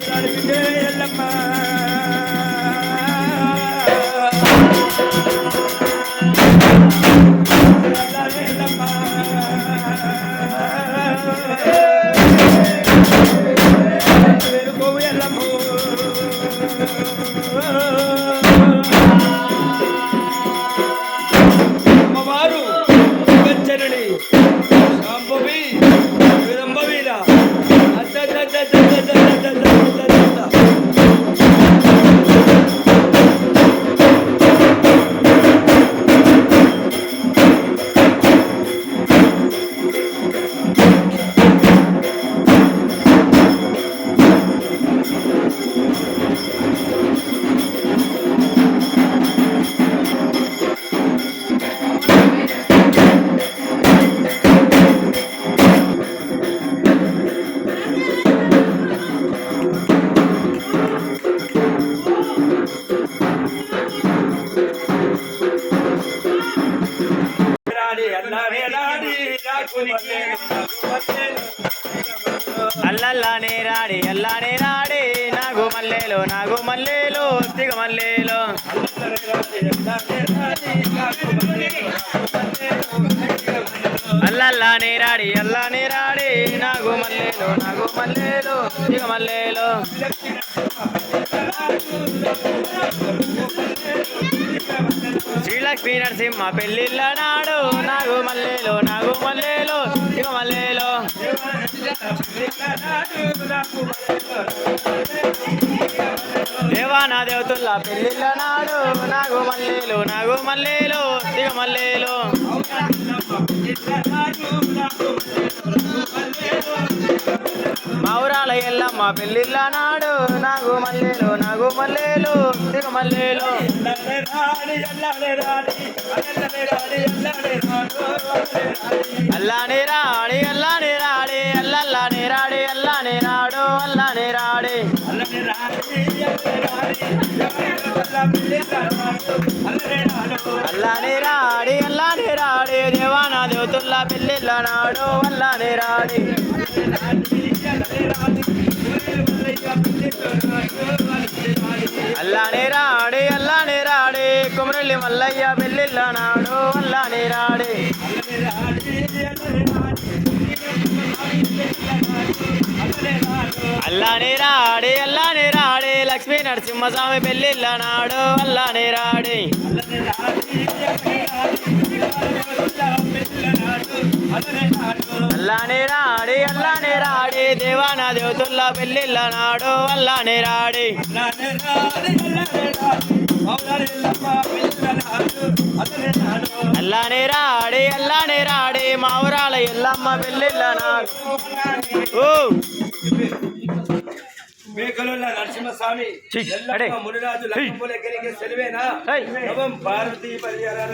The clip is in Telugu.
అమ్మవారు అల్లల్లానే రాడి అల్లానే రాడి. నాగు మల్లేలు నాగు మల్లేలు తిగ మల్లేలు. అల్లల్లానే రాడి అల్లానే రాడి. నాగు మల్లేలు నాగు మల్లేలు తిగ మల్లేలు. లక్ష్మీ నరసింహ పెళ్ళిళ్ళ నాడు నాగు మల్లెలో నాగు మల్లేలు తిగ మల్లేలు. దేవానా దేవతుల్లా పెళ్ళిళ్ళ నాడు నాగు మల్లెలో నాగు మల్లెలో ఇక మల్లెలో. మౌరాల ఎల్లమ్మ పెళ్ళిళ్ళ నాడు నాగు మల్లెలో నాగు మల్లెలో ఇక మల్లెలో. అల్లానే రాడి అల్లానే రాడి అల్లల్లానే రాడి అల్లానే రాడు అల్లానే రాడి. అల్లానే రాడి అల్లానే రాడి దేవానా దేవతుల్లా పెళ్ళిళ్ళ నాడు అల్లానే రాడి. అల్లానే రాడి మురళి మల్లయ్య పెళ్ళిళ్ళ నాడు అల్లానే రాడే. అల్లానే రాడే అల్లానే రాడే. లక్ష్మీ నరసింహస్వామి పెళ్ళిళ్ళ నాడు అల్లానే రాడే. అల్లానే రాడే అల్లానే రాడే. దేవానా దేవతుల్లా పెళ్ళిళ్ళ నాడు అల్లానే రాడే. ఎల్లమ్మ వెళ్ళెల్ల ఓ మేకలున్న నరసింహస్వామి మునిరాజు లక్ష్మీపులగిరికి సెలవేనా నవం భారతీ పరిహారాల